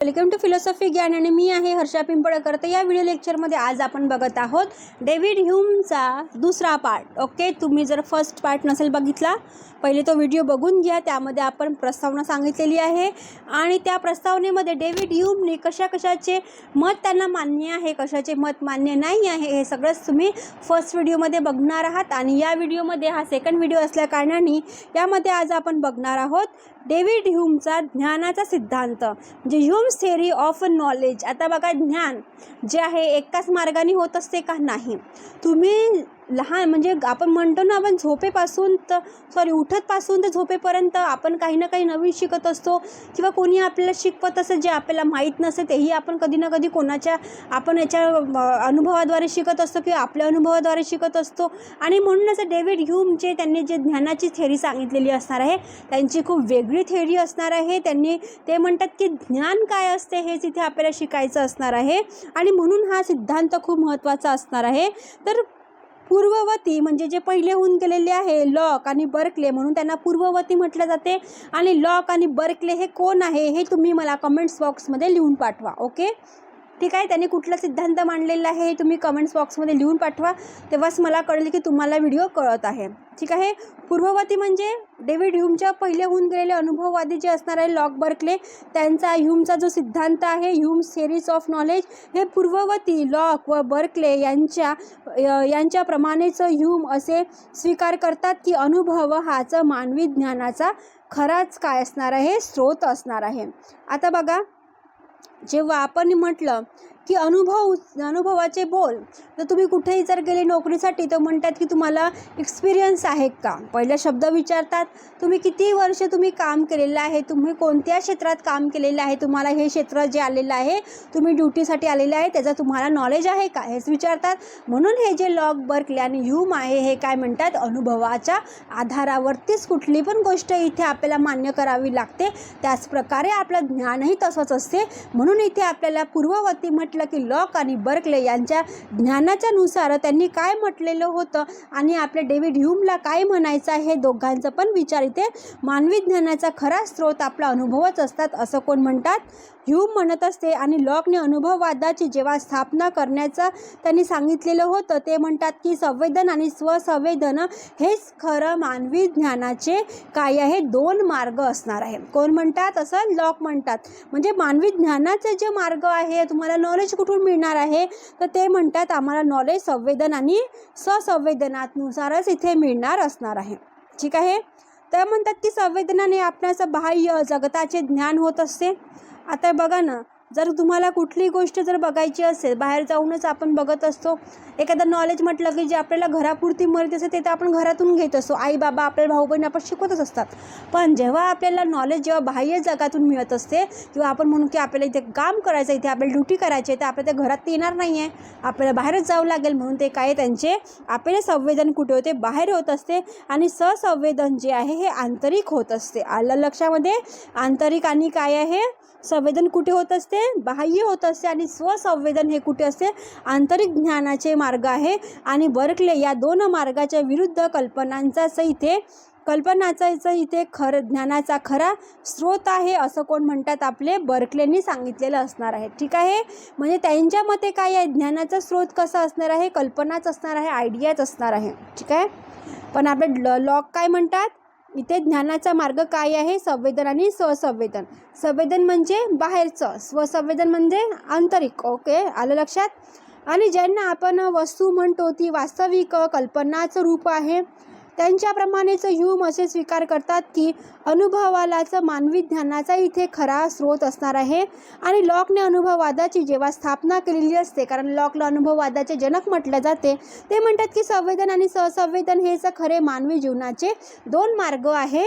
Welcome to philosophy ज्ञान आणि मी आहे हर्षा पिंपळकर. तर या व्हिडिओ लेक्चरमध्ये आज आपण बघत आहोत डेव्हिड ह्यूमचा दुसरा पार्ट ओके तुम्ही जर फर्स्ट पार्ट नसेल बघितला पहिले तो व्हिडिओ बघून घ्या. त्यामध्ये आपण प्रस्तावना सांगितलेली आहे. आणि त्या प्रस्तावनेमध्ये डेव्हिड ह्यूमने कशा कशाचे मत त्यांना मान्य आहे कशाचे मत मान्य नाही आहे हे सगळंच तुम्ही फर्स्ट व्हिडिओमध्ये बघणार आहात. आणि या व्हिडिओमध्ये हा सेकंड व्हिडिओ असल्या कारणाने यामध्ये आज आपण बघणार आहोत डेव्हिड ह्यूमचा ज्ञानाचा सिद्धांत म्हणजे ह्यूम्स थेअरी ऑफ नॉलेज. आता बघा ज्ञान जे आहे एकाच मार्गाने होत असते का नाही? तुम्ही लहान म्हणजे आपण म्हणतो ना आपण झोपेपासून तर सॉरी उठतपासून तर झोपेपर्यंत आपण काही ना काही नवीन शिकत असतो किंवा कोणी आपल्याला शिकवत असेल जे आपल्याला माहीत नसेल तेही आपण कधी ना कधी कोणाच्या आपण याच्या अनुभवाद्वारे शिकत असतो किंवा आपल्या अनुभवाद्वारे शिकत असतो. आणि म्हणूनच डेव्हिड ह्यूम जे त्यांनी जे ज्ञानाची थेअरी सांगितलेली असणार आहे त्यांची खूप वेगळी थेअरी असणार आहे. त्यांनी ते म्हणतात की ज्ञान काय असते हेच इथे आपल्याला शिकायचं असणार आहे. आणि म्हणून हा सिद्धांत खूप महत्त्वाचा असणार आहे. तर पूर्ववती म्हणजे जे पहिले होऊन गेलेले आहे लॉक आणि बर्कले म्हणून त्यांना पूर्ववती म्हटलं जाते. आणि लॉक आणि बर्कले हे कोण आहे हे तुम्ही मला कमेंट्स बॉक्समध्ये लिहून पाठवा ओके ठीक आहे त्यांनी कुठला सिद्धांत मांडलेला आहे तुम्ही कमेंट्स बॉक्समध्ये लिहून पाठवा. तेव्हाच मला कळेल की तुम्हाला व्हिडिओ कळत आहे. ठीक आहे? पूर्ववती म्हणजे डेव्हिड ह्यूमच्या पहिले होऊन गेलेले अनुभववादी जे असणार आहे लॉक बर्कले त्यांचा ह्यूमचा जो सिद्धांत आहे ह्यूम सेरीज ऑफ नॉलेज हे पूर्ववती लॉक व बर्कले यांच्या यांच्याप्रमाणेचं यांच्याप्रमाणेच ह्यूम असे स्वीकार करतात की अनुभव हाच मानवी ज्ञानाचा खराच काय असणार आहे स्रोत असणार आहे. आता बघा जेव्हा आपण म्हटलं की अनुभव अनुभवाचे बोल. तर तुम्ही कुठेही जर गेले नोकरीसाठी तर म्हणतात की तुम्हाला एक्सपिरियन्स आहे का? पहिला शब्द विचारतात तुम्ही किती वर्ष तुम्ही काम केलेलं आहे? तुम्ही कोणत्या क्षेत्रात काम केलेलं आहे? तुम्हाला हे क्षेत्र जे आलेलं आहे तुम्ही ड्युटीसाठी आलेलं आहे त्याचं तुम्हाला नॉलेज आहे का? हेच विचारतात. म्हणून हे जे लॉग बर्कले आणि ह्यूम आहे हे काय म्हणतात? अनुभवाच्या आधारावरतीच कुठली पण गोष्ट इथे आपल्याला मान्य करावी लागते. त्याचप्रकारे आपलं ज्ञानही तसंच असते. म्हणून इथे आपल्याला पूर्ववर्ती म्हटलं की लॉक आणि बर्कले यांच्या ज्ञानाच्या नुसार त्यांनी काय म्हटलेलं होतं आणि आपल्या डेव्हिड ह्यूमला काय म्हणायचं हे दोघांचं पण विचार. इथे मानवी ज्ञानाचा खरा स्रोत आपला अनुभवच असतात असं कोण म्हणतात? ह्यूम म्हणत असते आणि लॉकने अनुभववादाची जेव्हा स्थापना करण्याचं त्यांनी सांगितलेलं होतं ते म्हणतात की संवेदन आणि स्वसंवेदन हेच खरं मानवी ज्ञानाचे काय आहे? दोन मार्ग असणार आहे. कोण म्हणतात? असं लॉक म्हणतात. म्हणजे मानवी ज्ञानाचे जे मार्ग आहे तुम्हाला नॉलेज कुठून मिळणार आहे? तर ते म्हणतात आम्हाला नॉलेज संवेदन आणि ससंवेदनानुसारच इथे मिळणार असणार आहे. ठीक आहे? तर म्हणतात की संवेदनाने आपणाचं बाह्य जगताचे ज्ञान होत असते. आता बघा ना जर तुम्हाला कुठलीही गोष्ट जर बघायची असेल बाहेर जाऊनच आपण बघत असतो एखादं नॉलेज म्हटलं की जे आपल्याला घरापुरती मर्यादित असते ते तर आपण घरातून घेत असतो. आई बाबा आपल्याला भाऊ बहीण आपण शिकवतच असतात. पण जेव्हा आपल्याला नॉलेज जेव्हा बाह्य जगातून मिळत असते किंवा आपण म्हणू की आपल्याला इथे काम करायचं इथे आपल्याला ड्युटी करायची आहे तर आपल्या त्या घरात येणार नाही आहे आपल्याला बाहेरच जावं लागेल म्हणून ते काय त्यांचे आपले संवेदन कुठे होते? बाहेर होत असते. आणि ससंवेदन जे आहे हे आंतरिक होत असते. आलं लक्षामध्ये? आंतरिक आणि काय आहे? संवेदन कुठे होत असते? बाह्य होत असते आणि स्वसंवेदन हे कुठे असते? आंतरिक ज्ञानाचे मार्ग आहे. आणि बर्कले या दोन मार्गाच्या विरुद्ध कल्पनांचाच इथे कल्पनाचा इथे खरं ज्ञानाचा खरा स्रोत आहे असं कोण म्हणतात? आपले बर्कलेंनी सांगितलेलं असणार आहे. ठीक आहे? म्हणजे त्यांच्या मते काय आहे? ज्ञानाचा स्रोत कसा असणार आहे? कल्पनाच असणार आहे? आयडियाच असणार आहे. ठीक आहे? पण आपले ल लॉक काय म्हणतात? इथे ज्ञानाचा मार्ग काय आहे? संवेदन आणि स्वसंवेदन. संवेदन म्हणजे बाहेरचं. स्वसंवेदन म्हणजे आंतरिक. ओके? आलं लक्षात? आणि ज्यांना आपण वस्तू म्हणतो ती वास्तविक कल्पनाचं रूप आहे. त्यांच्याप्रमाणेच ह्यूम असे स्वीकार करतात की अनुभवालाच मानवी ज्ञानाचा इथे खरा स्रोत असणार आहे. आणि लॉकने अनुभववादाची जेव्हा स्थापना केलेली असते कारण लॉकला अनुभववादाचे जनक म्हटलं जाते ते म्हणतात की संवेदन आणि सहसंवेदन हेच खरे मानवी जीवनाचे दोन मार्ग आहे.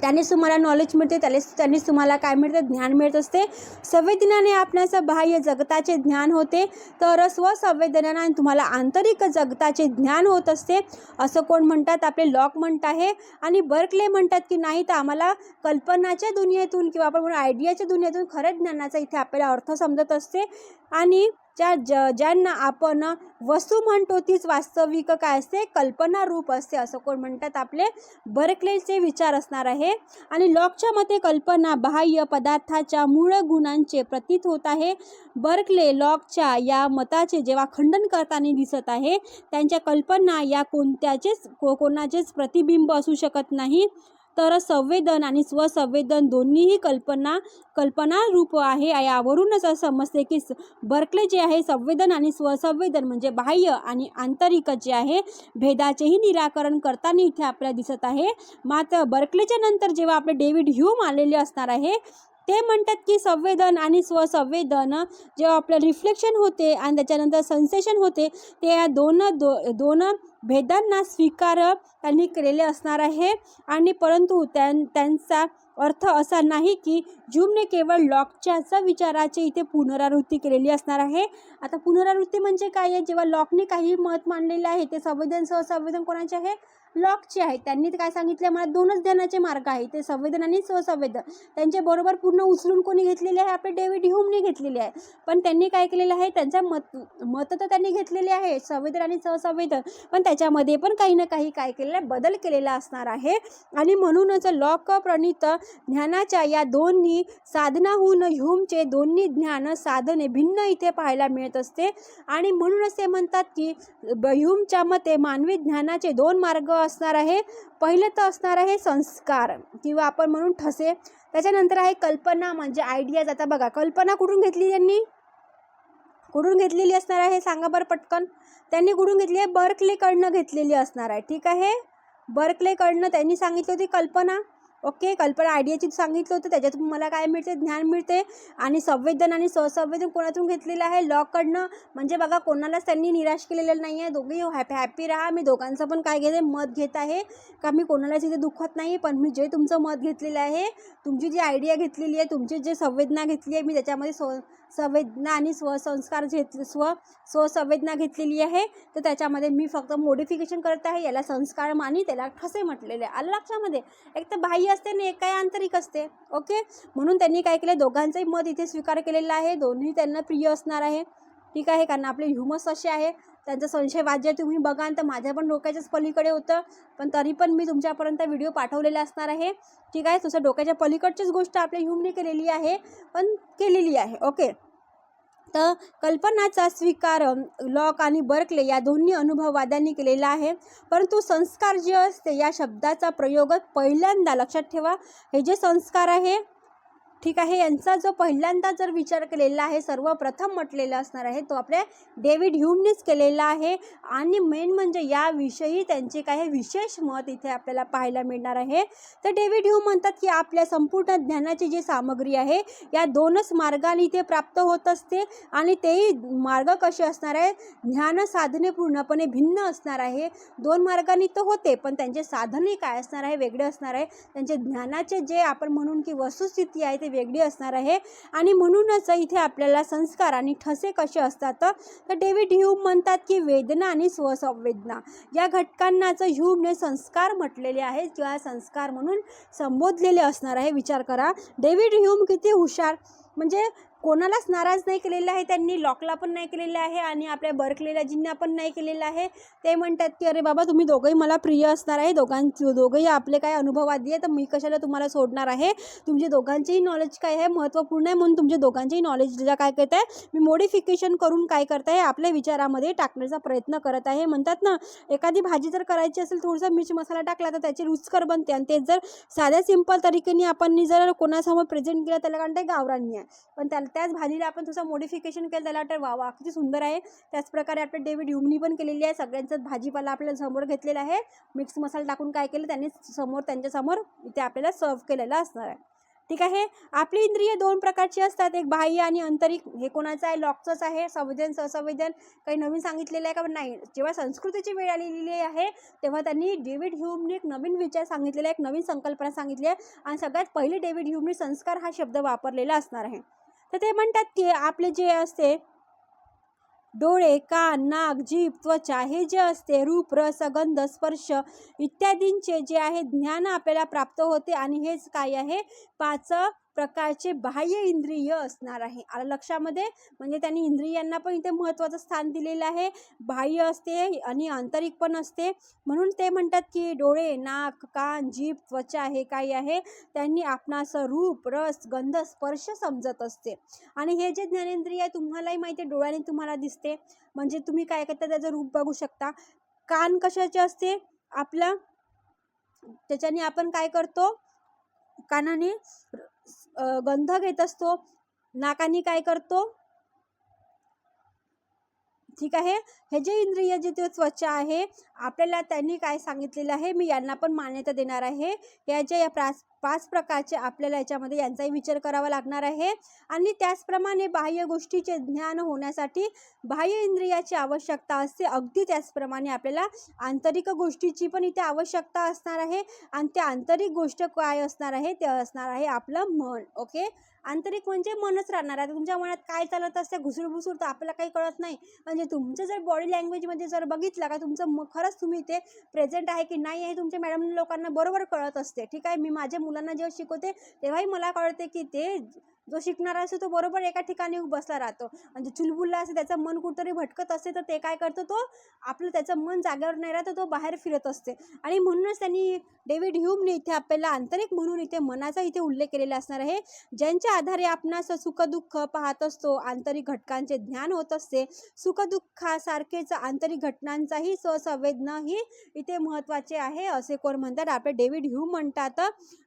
त्यानेच तुम्हाला नॉलेज मिळते त्यानेच त्यांनीच तुम्हाला काय मिळतं? ज्ञान मिळत असते. संवेदनाने आपणाचं बाह्य जगताचे ज्ञान होते. तर स्वसंवेदनाने तुम्हाला आंतरिक जगताचे ज्ञान होत असते. असं कोण म्हणतात? आपले लॉक म्हणत आहे. आणि बर्कले म्हणतात की नाही तर आम्हाला कल्पनाच्या दुनियेतून किंवा आपण म्हणून आयडियाच्या दुनियेतून खरंच ज्ञानाचा इथे आपल्याला अर्थ समजत असते. आणि ज्या ज ज्यांना आपण वस्तू म्हणतो तीच वास्तविक काय असते? कल्पना रूप असते असं कोण म्हणतात आपले? बर्कलेचे विचार असणार आहे. आणि लॉकच्या मते कल्पना बाह्य पदार्थाच्या मूळ गुणांचे प्रतीत होत आहे. बर्कले लॉकच्या या मताचे जेव्हा खंडन करताना दिसत आहे त्यांच्या कल्पना या कोणत्याचेच को कोणाचेच प्रतिबिंब असू शकत नाही. तर संवेदन आणि स्वसंवेदन दोन्हीही कल्पना कल्पनारूप आहे. यावरूनच असं समजते की बर्कले जे आहे संवेदन आणि स्वसंवेदन म्हणजे बाह्य आणि आंतरिक जे आहे भेदाचेही निराकरण करताना इथे आपल्याला दिसत आहे. मात्र बर्कलेच्या नंतर जेव्हा आपले डेव्हिड ह्यूम आलेले असणार आहे ते म्हणतात की संवेदन आणि स्वसंवेदन जेव्हा आपलं रिफ्लेक्शन होते आणि त्याच्यानंतर सन्सेशन होते ते या दोन दो दोन भेदांना स्वीकार त्यांनी केलेले असणार आहे. आणि परंतु त्यां त्यांचा अर्थ असा नाही की जूमने केवळ लॉकच्याच विचाराची इथे पुनरावृत्ती केलेली असणार आहे. आता पुनरावृत्ती म्हणजे काय आहे? जेव्हा लॉकने काही मत मांडलेलं आहे ते संवेदन सहसंवेदन कोणाचे आहे? लॉकचे आहेत त्यांनी काय सांगितले मला दोनच ध्यानाचे मार्ग आहे. ते संवेदन आणि स्वसंवेदन. त्यांचे बरोबर पूर्ण उचलून कोणी घेतलेले आहे? आपले डेव्हिड ह्यूमने घेतलेले आहे. पण त्यांनी काय केलेलं आहे? त्यांच्या मत मत तर त्यांनी घेतलेले आहे. संवेदन आणि सहसंवेदन पण त्याच्यामध्ये पण काही ना काही काय केलेलं आहे? बदल केलेला असणार आहे. आणि म्हणूनच लॉक प्रणित ज्ञानाच्या या दोन्ही साधनाहून ह्यूमचे दोन्ही ज्ञान साधने भिन्न इथे पाहायला मिळत असते. आणि म्हणूनच ते म्हणतात की ब- ह्यूमच्या मते मानवी ज्ञानाचे दोन मार्ग असणार आहे. पहिले तर असणार आहे संस्कार किंवा आपण म्हणून ठसे. त्याच्यानंतर आहे कल्पना म्हणजे आयडियाज आता बघा कल्पना कुठून घेतली त्यांनी कुठून घेतलेली असणार आहे? सांगा बरं पटकन. त्यांनी कुठून घेतली आहे? बर्कलेकडनं घेतलेली असणार आहे. ठीक आहे? बर्कलेकडनं त्यांनी सांगितली होती कल्पना. ओके कल्पना आयडियाची सांगितलं होतं त्याच्यातून मला काय मिळते? ज्ञान मिळते आणि संवेदन आणि सहसंवेदन कोणातून घेतलेलं आहे? लॉकडनं म्हणजे बघा कोणालाच त्यांनी निराश केलेलं नाही आहे दोघेही हॅपी हॅपी राहा. मी दोघांचं पण काय घेते? मत घेत आहे. का मी कोणालाच इथे दुखत नाही? पण मी जे तुमचं मत घेतलेलं आहे तुमची जी आयडिया घेतलेली आहे तुमची जे संवेदना घेतली आहे मी त्याच्यामध्ये स्व संवेदना आणि स्वसंस्कार घेत स्व स्वसंवेदना घेतलेली आहे. तर त्याच्यामध्ये मी फक्त मोडिफिकेशन करत आहे. याला संस्कार आणि त्याला ठसे म्हटलेले आलं लक्षामध्ये? एक तर बाह्य असते आणि एक काय आंतरिक असते. ओके? म्हणून त्यांनी काय केलं? दोघांचंही मत इथे स्वीकार केलेलं आहे. दोन्ही त्यांना प्रिय असणार आहे. ठीक आहे? कारण आपले ह्युमस असे आहे. त्यांचा संशय वाद्य तुम्ही बघाल तर माझ्या पण डोक्याच्याच पलीकडे होतं. पण तरी पण मी तुमच्यापर्यंत व्हिडिओ पाठवलेला असणार आहे. ठीक आहे? तुझं डोक्याच्या पलीकडचीच गोष्ट आपल्या ह्युमने केलेली आहे. पण केलेली आहे. ओके? तर कल्पनाचा स्वीकार लॉक आणि बर्कले या दोन्ही अनुभववाद्यांनी केलेला आहे. परंतु संस्कार जे असते या शब्दाचा प्रयोग पहिल्यांदा लक्षात ठेवा. हे जे संस्कार आहे ठीक आहे यांचा जो पहिल्यांदा जर विचार केलेला आहे सर्वप्रथम म्हटलेला असणार आहे तो आपल्या डेव्हिड ह्यूमनेच केलेला आहे. आणि मेन म्हणजे याविषयी त्यांचे काही विशेष मत इथे आपल्याला पाहायला मिळणार आहे. तर डेव्हिड ह्यूम म्हणतात की आपल्या संपूर्ण ज्ञानाची जी सामग्री आहे या दोनच मार्गाने इथे प्राप्त होत असते. आणि तेही मार्ग कसे असणार आहे ज्ञान साधने पूर्णपणे भिन्न असणार आहे. दोन मार्गाने तर होते पण त्यांचे साधनही काय असणार आहे वेगळे असणार आहे. त्यांचे ज्ञानाचे जे आपण म्हणून की वस्तुस्थिती आहे ते वेगळी असणार आहे. आणि म्हणूनच इथे आपल्याला संस्कार आणि ठसे कसे असतात? तर डेव्हिड ह्यूम म्हणतात की वेदना आणि स्वसंवेदना. या घटकांनाच ह्यूमने संस्कार म्हटलेले आहेत किंवा संस्कार म्हणून संबोधलेले असणार आहे. विचार करा. डेव्हिड ह्यूम किती हुशार? म्हणजे कोणालाच नाराज नाही केलेलं आहे त्यांनी लॉकला पण नाही केलेलं आहे आणि आपल्या बर्कलेलाजींना पण नाही केलेलं आहे. ते म्हणतात की अरे बाबा तुम्ही दोघंही मला प्रिय असणार आहे. दोघां दोघंही आपले काय अनुभव आधी आहे तर मी कशाला तुम्हाला सोडणार आहे? तुमचे दोघांचेही नॉलेज काय आहे? महत्त्वपूर्ण आहे म्हणून तुमचे दोघांचेही नॉलेजला काय करत आहे मी मॉडिफिकेशन करून काय करत आहे आपल्या विचारामध्ये टाकण्याचा प्रयत्न करत आहे. म्हणतात ना एखादी भाजी जर करायची असेल थोडासा मिर्च मसाला टाकला तर त्याची रुचकर बनते आणि ते जर साध्या सिंपल तरीकेने आपण जर कोणासमोर प्रेझेंट केलं त्याला कारण ते गावरानी आहे. पण त्याला त्याच भाजीला आपण थोडंसं मोडिफिकेशन केलं त्याला वाटतं वा वा किती सुंदर आहे. त्याचप्रकारे आपल्या डेव्हिड ह्युमनी पण केलेली आहे. सगळ्यांचं भाजीपाला आपल्यासमोर घेतलेला आहे. मिक्स मसाला टाकून काय केलं त्यांनी समोर त्यांच्यासमोर इथे आपल्याला सर्व केलेलं असणार आहे. ठीक आहे? आपली इंद्रिय दोन प्रकारची असतात. एक बाह्य आणि आंतरिक. हे कोणाचं आहे? लॉकचंच आहे. संवेदन सहसंवेदन काही नवीन सांगितलेलं आहे का? पण नाही. जेव्हा संस्कृतीची वेळ आलेली आहे तेव्हा त्यांनी डेव्हिड ह्यूमने एक नवीन विचार सांगितलेला आहे एक नवीन संकल्पना सांगितली आहे. आणि सगळ्यात पहिले डेव्हिड ह्यूमने संस्कार हा शब्द वापरलेला असणार आहे. तर ते म्हणतात की आपले जे असते डोळे कान नाक जीभ त्वचा हे जे असते रूप रस गंध स्पर्श इत्यादींचे जे आहे ज्ञान आपल्याला प्राप्त होते आणि हेच काय आहे? पाच प्रकारचे बाह्य इंद्रिय असणार आहे. आला लक्षामध्ये म्हणजे त्यांनी इंद्रियांना पण इथे महत्त्वाचं स्थान दिलेलं आहे. बाह्य असते आणि आंतरिक पण असते. म्हणून ते म्हणतात की डोळे नाक कान जीभ त्वचा हे काही आहे. त्यांनी आपणास रूप रस गंध स्पर्श समजत असते. आणि हे जे ज्ञानेंद्रिय आहे तुम्हालाही माहिती आहे डोळ्याने तुम्हाला दिसते. म्हणजे तुम्ही काय करता त्याचं रूप बघू शकता. कान कशाचे असते? आपला त्याच्याने आपण काय करतो? कानाने गंध घेत असतो. नाकाने काय करतो? ठीक आहे. हे जे इंद्रिय जे ते त्वचा आहे आपल्याला त्यांनी काय सांगितलेलं आहे मी यांना पण मान्यता देणार आहे. या ज्या या प्रा पाच प्रकारचे आपल्याला याच्यामध्ये यांचाही विचार करावा लागणार आहे. आणि त्याचप्रमाणे बाह्य गोष्टीचे ज्ञान होण्यासाठी बाह्य इंद्रियाची आवश्यकता असते. अगदी त्याचप्रमाणे आपल्याला आंतरिक गोष्टीची पण इथे आवश्यकता असणार आहे. आणि त्या आंतरिक गोष्ट काय असणार आहे? ते असणार आहे आपलं मन. ओके? आंतरिक म्हणजे मनच राहणार आहे. तुमच्या मनात काय चालत असते? घुसूरभुसूर तर आपल्याला काही कळत नाही. म्हणजे तुमचं जर बॉडी लँग्वेजमध्ये जर बघितलं का तुमचं खरंच तुम्ही इथे प्रेझेंट आहे की नाही आहे तुमच्या मॅडम लोकांना बरोबर कळत असते. ठीक आहे? मी माझ्या मुलांना जेव्हा शिकवते तेव्हाही मला कळते की ते जो शिकणारा असतो तो बरोबर एका ठिकाणी बसला राहतो. म्हणजे चुलबुल्ला असते त्याचं मन कुठंतरी भटकत असते तर ते काय करतो तो आपलं त्याचं मन जागेवर नाही राहतं तो बाहेर फिरत असते. आणि म्हणूनच त्यांनी डेव्हिड ह्यूमने इथे आपल्याला आंतरिक म्हणून इथे मनाचा इथे उल्लेख केलेला असणार आहे. ज्यांच्या आधारे आपणास सुखदुःख पाहत असतो आंतरिक घटकांचे ज्ञान होत असते. सुखदुःखासारखेच आंतरिक घटनांचाही स्वसंवेदना ही इथे महत्त्वाचे आहे असे कोण म्हणतात? आपले डेव्हिड ह्यूम म्हणतात.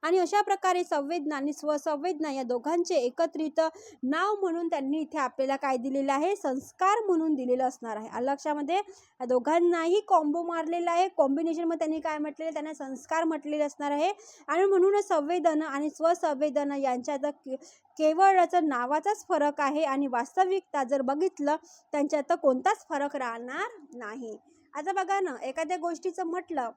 आणि अशा प्रकारे संवेदना आणि स्वसंवेदना या दोघांचे एकत्रित नाव म्हणून त्यांनी इथे आपल्याला काय दिलेलं आहे? संस्कार म्हणून दिलेलं असणार आहे. अलक्षामध्ये दोघांनाही कॉम्बो मारलेला आहे. कॉम्बिनेशनमध्ये त्यांनी काय म्हटलेलं त्यांना संस्कार म्हटलेले असणार आहे. आणि म्हणूनच संवेदन आणि स्वसंवेदन यांच्यात के- केवळच नावाचाच फरक आहे आणि वास्तविकता जर बघितलं त्यांच्यात कोणताच फरक राहणार नाही. आता बघा ना एखाद्या गोष्टीचं म्हटलं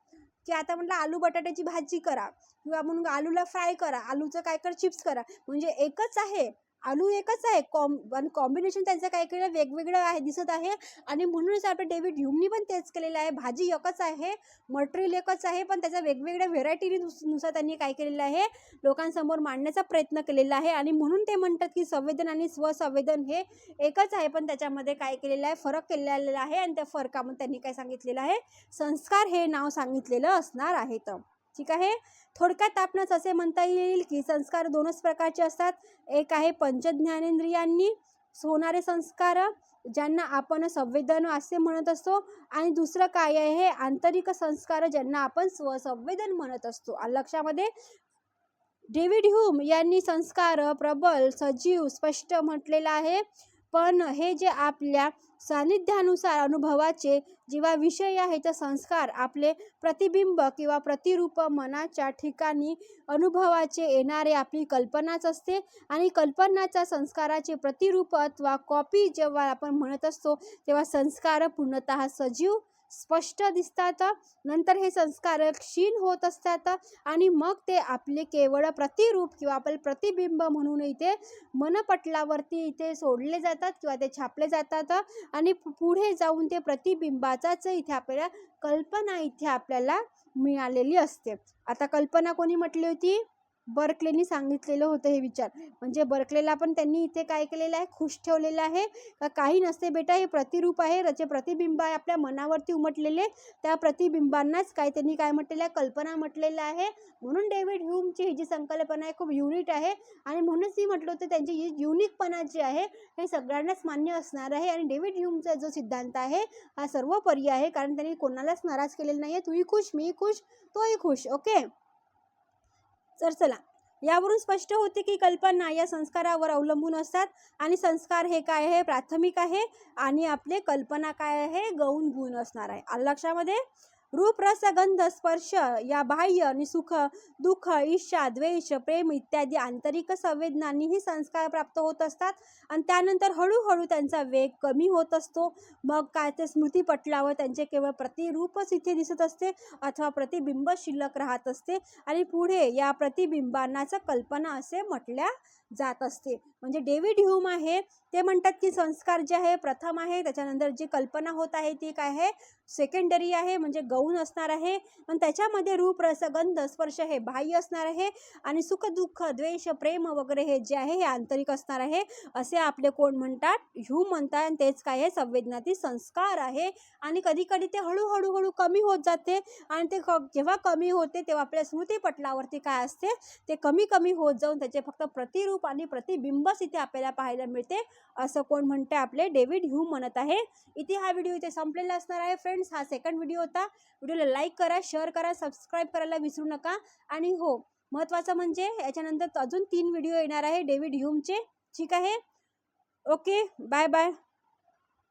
की आता म्हटलं आलू बटाट्याची भाजी करा किंवा मग आलूला फ्राय करा आलूचं काय कर चिप्स करा. म्हणजे एकच आहे. आलू एकच आहे. कॉम आणि कॉम्बिनेशन त्यांचं काय केलं? वेगवेगळं आहे दिसत आहे. आणि म्हणूनच आपलं डेव्हिड ह्युमनी पण तेच केलेलं आहे. भाजी एकच आहे मटेरियल एकच आहे पण त्याच्या वेगवेगळ्या व्हेरायटीनी नुसार त्यांनी काय केलेलं आहे? लोकांसमोर मांडण्याचा प्रयत्न केलेला आहे. आणि म्हणून ते म्हणतात की संवेदन आणि स्वसंवेदन हे एकच आहे. पण त्याच्यामध्ये काय केलेलं आहे? फरक केलेला आहे. आणि त्या फरकामध्ये त्यांनी काय सांगितलेलं आहे? संस्कार हे नाव सांगितलेलं असणार आहे. तर ठीक आहे? थोडक्यात आपणास असे म्हणता येईल की संस्कार दोनच प्रकारचे असतात. एक आहे पंचज्ञानेंद्रियांनी होणारे संस्कार ज्यांना आपण संवेदन असे म्हणत असतो. आणि दुसरं काय आहे? हे आंतरिक संस्कार ज्यांना आपण स्वसंवेदन म्हणत असतो. लक्षामध्ये? डेव्हिड ह्यूम यांनी संस्कार प्रबल सजीव स्पष्ट म्हटलेलं आहे. पण हे जे आपल्या सानिध्यानुसार अनुभवाचे जेव्हा विषय आहे तर संस्कार आपले प्रतिबिंब किंवा प्रतिरूप मनाच्या ठिकाणी अनुभवाचे येणारे आपली कल्पनाच असते आणि कल्पनाच्या संस्काराचे प्रतिरूप अथवा कॉपी जेव्हा आपण म्हणत असतो तेव्हा संस्कार पूर्णतः सजीव स्पष्ट दिसतात. नंतर हे संस्कार क्षीण होत असतात आणि मग ते आपले केवळ प्रतिरूप किंवा आपले प्रतिबिंब म्हणून इथे मनपटलावरती इथे सोडले जातात किंवा ते छापले जातात आणि पुढे जाऊन ते प्रतिबिंबाचाच इथे आपल्याला कल्पना इथे आपल्याला मिळालेली असते. आता कल्पना कोणी म्हटली होती? बर्कलेनी सांगितलेलं होतं हे विचार. म्हणजे बर्कलेला पण त्यांनी इथे काय केलेलं आहे? खुश ठेवलेलं आहे. का काही नसते बेटा हे प्रतिरूप आहे. त्याचे प्रतिबिंब आहे आपल्या मनावरती उमटलेले. त्या प्रतिबिंबांनाच काय त्यांनी काय म्हटलेलं आहे? कल्पना म्हटलेलं आहे. म्हणून डेव्हिड ह्यूमची ही जी संकल्पना आहे खूप युनिट आहे. आणि म्हणूनच मी म्हटलं होतं त्यांची ही युनिकपणा जी आहे हे सगळ्यांनाच मान्य असणार आहे. आणि डेव्हिड ह्यूमचा जो सिद्धांत आहे हा सर्वोपरी आहे. कारण त्यांनी कोणालाच नाराज केलेला नाही आहे तूही खुश मी खुश तोही खुश. ओके? तर चला. यावरून स्पष्ट होते की कल्पना या संस्कारावर अवलंबून असतात आणि संस्कार हे काय आहे? प्राथमिक आहे आणि आपले कल्पना काय आहे? गौण गुण असणार आहे. लक्षामध्ये? रूप रस गंध स्पर्श या बाह्य आणि सुख दुःख ईर्षा द्वेष प्रेम इत्यादी आंतरिक संवेदनांनीही संस्कार प्राप्त होत असतात. आणि त्यानंतर हळूहळू त्यांचा वेग कमी होत असतो. मग काय ते स्मृतीपटलावर त्यांचे केवळ प्रतिरूपच इथे दिसत असते अथवा प्रतिबिंब शिल्लक राहत असते. आणि पुढे या प्रतिबिंबांनाच कल्पना असे म्हटल्या जात असते. म्हणजे डेव्हिड ह्यूम आहे ते म्हणतात की संस्कार जे आहे प्रथम आहे त्याच्यानंतर जी कल्पना होत आहे ती काय आहे? सेकंडरी आहे म्हणजे गौण असणार आहे. पण त्याच्यामध्ये रूप रसगंध स्पर्श हे बाह्य असणार आहे. आणि सुख दुःख द्वेष प्रेम वगैरे हे जे आहे हे आंतरिक असणार आहे. असे आपले कोण म्हणतात? ह्यूम म्हणतात. आणि तेच काय आहे? संवेदनातील संस्कार आहे. आणि कधी कधी ते हळूहळू हळू कमी होत जाते. आणि ते क- जेव्हा कमी होते तेव्हा आपल्या स्मृतीपटलावरती काय असते? ते कमी कमी होत जाऊन त्याचे फक्त प्रतिरूप आणि प्रतिबिंबच इथे आपल्याला पाहायला मिळते असं कोण म्हणते आपले डेव्हिड ह्यूम म्हणत आहे. इथे हा व्हिडिओ इथे संपलेला असणार आहे. फ्रेंड्स हा सेकंड व्हिडिओ होता. व्हिडिओला लाईक करा शेअर करा सबस्क्राईब करायला विसरू नका. आणि हो महत्त्वाचं म्हणजे याच्यानंतर अजून तीन व्हिडिओ येणार आहे डेव्हिड ह्यूमचे. ठीक आहे? Okay bye bye